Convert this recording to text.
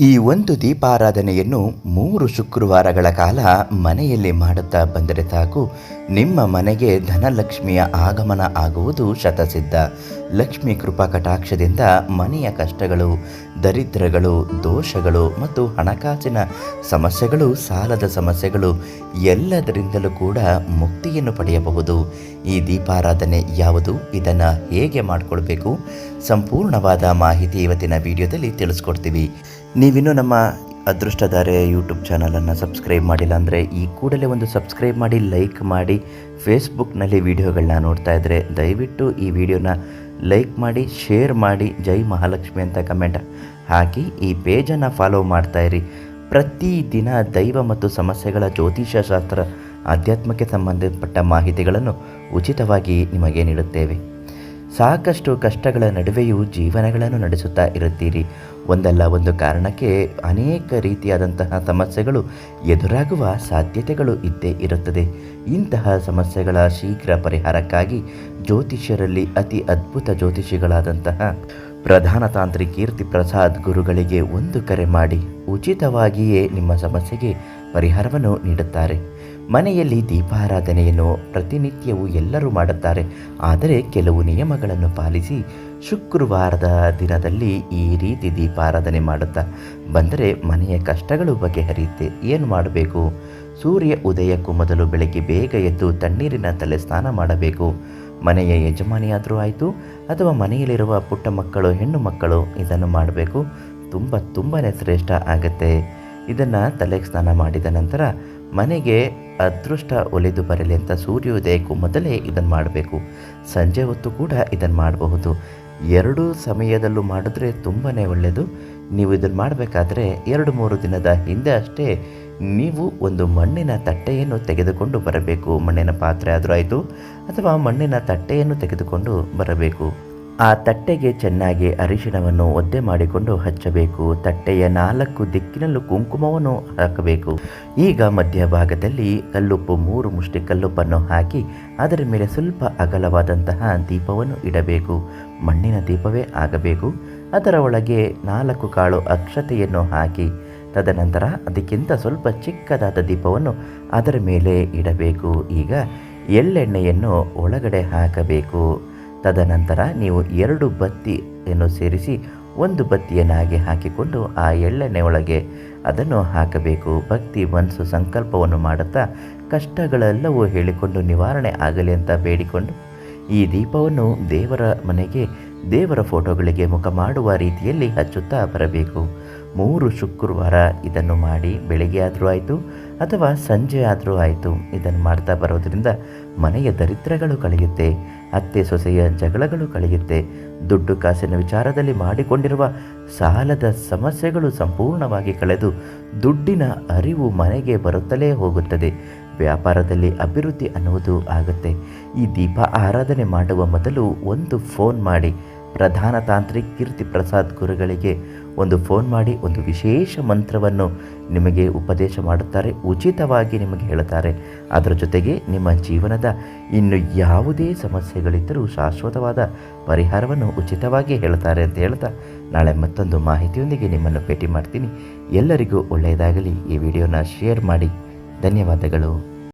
ಈ ಒಂದು ದೀಪಾರಾಧನೆಯನ್ನು ಮೂರು ಶುಕ್ರವಾರಗಳ ಕಾಲ ಮನೆಯಲ್ಲಿ ಮಾಡುತ್ತಾ ಬಂದರೆ ಸಾಕು. ನಿಮ್ಮ ಮನೆಗೆ ಧನಲಕ್ಷ್ಮಿಯ ಆಗಮನ ಆಗುವುದು ಶತಸಿದ್ಧ. ಲಕ್ಷ್ಮಿ ಕೃಪಾ ಕಟಾಕ್ಷದಿಂದ ಮನೆಯ ಕಷ್ಟಗಳು, ದರಿದ್ರಗಳು, ದೋಷಗಳು ಮತ್ತು ಹಣಕಾಸಿನ ಸಮಸ್ಯೆಗಳು, ಸಾಲದ ಸಮಸ್ಯೆಗಳು ಎಲ್ಲದರಿಂದಲೂ ಕೂಡ ಮುಕ್ತಿಯನ್ನು ಪಡೆಯಬಹುದು. ಈ ದೀಪಾರಾಧನೆ ಯಾವುದು, ಇದನ್ನು ಹೇಗೆ ಮಾಡಿಕೊಳ್ಬೇಕು, ಸಂಪೂರ್ಣವಾದ ಮಾಹಿತಿ ಇವತ್ತಿನ ವಿಡಿಯೋದಲ್ಲಿ ತಿಳಿಸ್ಕೊಡ್ತೀವಿ. ನೀವಿನ್ನೂ ನಮ್ಮ ಅದೃಷ್ಟಧಾರೆ ಯೂಟ್ಯೂಬ್ ಚಾನಲನ್ನು ಸಬ್ಸ್ಕ್ರೈಬ್ ಮಾಡಿಲ್ಲ ಅಂದರೆ ಈ ಕೂಡಲೇ ಒಂದು ಸಬ್ಸ್ಕ್ರೈಬ್ ಮಾಡಿ, ಲೈಕ್ ಮಾಡಿ, ಫೇಸ್ಬುಕ್ನಲ್ಲಿ ವಿಡಿಯೋಗಳನ್ನ ನೋಡ್ತಾ ಇದ್ದರೆ ದಯವಿಟ್ಟು ಈ ವಿಡಿಯೋನ ಲೈಕ್ ಮಾಡಿ, ಶೇರ್ ಮಾಡಿ, ಜೈ ಮಹಾಲಕ್ಷ್ಮಿ ಅಂತ ಕಮೆಂಟ್ ಹಾಕಿ ಈ ಪೇಜನ್ನು ಫಾಲೋ ಮಾಡ್ತಾ ಇರಿ. ಪ್ರತಿದಿನ ದೈವ ಮತ್ತು ಸಮಸ್ಯೆಗಳ ಜ್ಯೋತಿಷ್ಯ ಶಾಸ್ತ್ರ ಆಧ್ಯಾತ್ಮಕ್ಕೆ ಸಂಬಂಧಪಟ್ಟ ಮಾಹಿತಿಗಳನ್ನು ಉಚಿತವಾಗಿ ನಿಮಗೆ ನೀಡುತ್ತೇವೆ. ಸಾಕಷ್ಟು ಕಷ್ಟಗಳ ನಡುವೆಯೂ ಜೀವನಗಳನ್ನು ನಡೆಸುತ್ತಾ ಇರುತ್ತೀರಿ. ಒಂದಲ್ಲ ಒಂದು ಕಾರಣಕ್ಕೆ ಅನೇಕ ರೀತಿಯಾದಂತಹ ಸಮಸ್ಯೆಗಳು ಎದುರಾಗುವ ಸಾಧ್ಯತೆಗಳು ಇದ್ದೇ ಇರುತ್ತದೆ. ಇಂತಹ ಸಮಸ್ಯೆಗಳ ಶೀಘ್ರ ಪರಿಹಾರಕ್ಕಾಗಿ ಜ್ಯೋತಿಷ್ಯರಲ್ಲಿ ಅತಿ ಅದ್ಭುತ ಜ್ಯೋತಿಷಿಗಳಾದಂತಹ ಪ್ರಧಾನ ತಾಂತ್ರಿ ಕೀರ್ತಿ ಪ್ರಸಾದ್ ಗುರುಗಳಿಗೆ ಒಂದು ಕರೆ ಮಾಡಿ, ಉಚಿತವಾಗಿಯೇ ನಿಮ್ಮ ಸಮಸ್ಯೆಗೆ ಪರಿಹಾರವನ್ನು ನೀಡುತ್ತಾರೆ. ಮನೆಯಲ್ಲಿ ದೀಪಾರಾಧನೆಯನ್ನು ಪ್ರತಿನಿತ್ಯವೂ ಎಲ್ಲರೂ ಮಾಡುತ್ತಾರೆ. ಆದರೆ ಕೆಲವು ನಿಯಮಗಳನ್ನು ಪಾಲಿಸಿ ಶುಕ್ರವಾರದ ದಿನದಲ್ಲಿ ಈ ರೀತಿ ದೀಪಾರಾಧನೆ ಮಾಡುತ್ತಾ ಬಂದರೆ ಮನೆಯ ಕಷ್ಟಗಳು ಬಗೆಹರಿಯುತ್ತೆ. ಏನು ಮಾಡಬೇಕು? ಸೂರ್ಯ ಉದಯಕ್ಕೂ ಮೊದಲು ಬೆಳಗ್ಗೆ ಬೇಗ ಎದ್ದು ತಣ್ಣೀರಿನ ತಲೆ ಸ್ನಾನ ಮಾಡಬೇಕು. ಮನೆಯ ಯಜಮಾನಿಯಾದರೂ ಆಯಿತು, ಅಥವಾ ಮನೆಯಲ್ಲಿರುವ ಪುಟ್ಟ ಮಕ್ಕಳು, ಹೆಣ್ಣು ಮಕ್ಕಳು ಇದನ್ನು ಮಾಡಬೇಕು. ತುಂಬ ತುಂಬಾ ಶ್ರೇಷ್ಠ ಆಗುತ್ತೆ. ಇದನ್ನು ತಲೆಗೆ ಸ್ನಾನ ಮಾಡಿದ ನಂತರ ಮನೆಗೆ ಅದೃಷ್ಟ ಒಲಿದು ಬರಲಿ ಅಂತ ಸೂರ್ಯೋದಯಕ್ಕೂ ಮೊದಲೇ ಇದನ್ನು ಮಾಡಬೇಕು. ಸಂಜೆ ಹೊತ್ತು ಕೂಡ ಇದನ್ನು ಮಾಡಬಹುದು. ಎರಡೂ ಸಮಯದಲ್ಲೂ ಮಾಡಿದ್ರೆ ತುಂಬಾ ಒಳ್ಳೆಯದು ನೀವು ಇದನ್ನು ಮಾಡಬೇಕಾದ್ರೆ ಎರಡು, ಮೂರು ದಿನದ ಹಿಂದೆ ಅಷ್ಟೇ ನೀವು ಒಂದು ಮಣ್ಣಿನ ತಟ್ಟೆಯನ್ನು ತೆಗೆದುಕೊಂಡು ಬರಬೇಕು. ಮಣ್ಣಿನ ಪಾತ್ರೆ ಆದರೂ ಆಯಿತು, ಅಥವಾ ಮಣ್ಣಿನ ತಟ್ಟೆಯನ್ನು ತೆಗೆದುಕೊಂಡು ಬರಬೇಕು. ಆ ತಟ್ಟೆಗೆ ಚೆನ್ನಾಗಿ ಅರಿಶಿಣವನ್ನು ಒದ್ದೆ ಮಾಡಿಕೊಂಡು ಹಚ್ಚಬೇಕು. ತಟ್ಟೆಯ ನಾಲ್ಕು ದಿಕ್ಕಿನಲ್ಲೂ ಕುಂಕುಮವನ್ನು ಹಾಕಬೇಕು. ಈಗ ಮಧ್ಯಭಾಗದಲ್ಲಿ ಕಲ್ಲುಪ್ಪು, ಮೂರು ಮುಷ್ಟಿ ಕಲ್ಲುಪ್ಪನ್ನು ಹಾಕಿ ಅದರ ಮೇಲೆ ಸ್ವಲ್ಪ ಅಗಲವಾದಂತಹ ದೀಪವನ್ನು ಇಡಬೇಕು. ಮಣ್ಣಿನ ದೀಪವೇ ಆಗಬೇಕು. ಅದರ ಒಳಗೆ ನಾಲ್ಕು ಕಾಳು ಅಕ್ಷತೆಯನ್ನು ಹಾಕಿ ತದನಂತರ ಅದಕ್ಕಿಂತ ಸ್ವಲ್ಪ ಚಿಕ್ಕದಾದ ದೀಪವನ್ನು ಅದರ ಮೇಲೆ ಇಡಬೇಕು. ಈಗ ಎಳ್ಳೆಣ್ಣೆಯನ್ನು ಒಳಗಡೆ ಹಾಕಬೇಕು. ತದನಂತರ ನೀವು ಎರಡು ಬತ್ತಿಯನ್ನು ಸೇರಿಸಿ ಒಂದು ಬತ್ತಿಯನ್ನಾಗಿ ಹಾಕಿಕೊಂಡು ಆ ಎಳ್ಳೆಣ್ಣೆ ಒಳಗೆ ಅದನ್ನು ಹಾಕಬೇಕು. ಭಕ್ತಿ ಮನಸ್ಸು ಸಂಕಲ್ಪವನ್ನು ಮಾಡುತ್ತಾ ಕಷ್ಟಗಳೆಲ್ಲವೂ ಹೇಳಿಕೊಂಡು ನಿವಾರಣೆ ಆಗಲಿ ಅಂತ ಬೇಡಿಕೊಂಡು ಈ ದೀಪವನ್ನು ದೇವರ ಮನೆಗೆ, ದೇವರ ಫೋಟೋಗಳಿಗೆ ಮುಖ ಮಾಡುವ ರೀತಿಯಲ್ಲಿ ಹಚ್ಚುತ್ತಾ ಬರಬೇಕು. ಮೂರು ಶುಕ್ರವಾರ ಇದನ್ನು ಮಾಡಿ ಬೆಳಿಗ್ಗೆ ಆದರೂ ಆಯಿತು ಅಥವಾ ಸಂಜೆ ಆದರೂ ಆಯಿತು ಇದನ್ನು ಮಾಡ್ತಾ ಬರೋದರಿಂದ ಮನೆಯ ದರಿದ್ರಗಳು ಕಳೆಯುತ್ತೆ, ಅತ್ತೆ ಸೊಸೆಯ ಜಗಳಗಳು ಕಳೆಯುತ್ತೆ. ದುಡ್ಡು ಕಾಸಿನ ವಿಚಾರದಲ್ಲಿ ಮಾಡಿಕೊಂಡಿರುವ ಸಾಲದ ಸಮಸ್ಯೆಗಳು ಸಂಪೂರ್ಣವಾಗಿ ಕಳೆದು ದುಡ್ಡಿನ ಅರಿವು ಮನೆಗೆ ಬರುತ್ತಲೇ ಹೋಗುತ್ತದೆ. ವ್ಯಾಪಾರದಲ್ಲಿ ಅಭಿವೃದ್ಧಿ ಅನ್ನುವುದು ಆಗುತ್ತೆ. ಈ ದೀಪ ಆರಾಧನೆ ಮಾಡುವ ಮೊದಲು ಒಂದು ಫೋನ್ ಮಾಡಿ. ಪ್ರಧಾನ ತಾಂತ್ರಿಕ್ ಕೀರ್ತಿ ಪ್ರಸಾದ್ ಗುರುಗಳಿಗೆ ಒಂದು ಫೋನ್ ಮಾಡಿ ಒಂದು ವಿಶೇಷ ಮಂತ್ರವನ್ನು ನಿಮಗೆ ಉಪದೇಶ ಮಾಡುತ್ತಾರೆ, ಉಚಿತವಾಗಿ ನಿಮಗೆ ಹೇಳುತ್ತಾರೆ. ಅದರ ಜೊತೆಗೆ ನಿಮ್ಮ ಜೀವನದ ಇನ್ನು ಯಾವುದೇ ಸಮಸ್ಯೆಗಳಿದ್ದರೂ ಶಾಶ್ವತವಾದ ಪರಿಹಾರವನ್ನು ಉಚಿತವಾಗಿ ಹೇಳುತ್ತಾರೆ ಅಂತ ಹೇಳ್ತಾ ನಾಳೆ ಮತ್ತೊಂದು ಮಾಹಿತಿಯೊಂದಿಗೆ ನಿಮ್ಮನ್ನು ಭೇಟಿ ಮಾಡ್ತೀನಿ. ಎಲ್ಲರಿಗೂ ಒಳ್ಳೆಯದಾಗಲಿ. ಈ ವಿಡಿಯೋನ ಶೇರ್ ಮಾಡಿ. ಧನ್ಯವಾದಗಳು.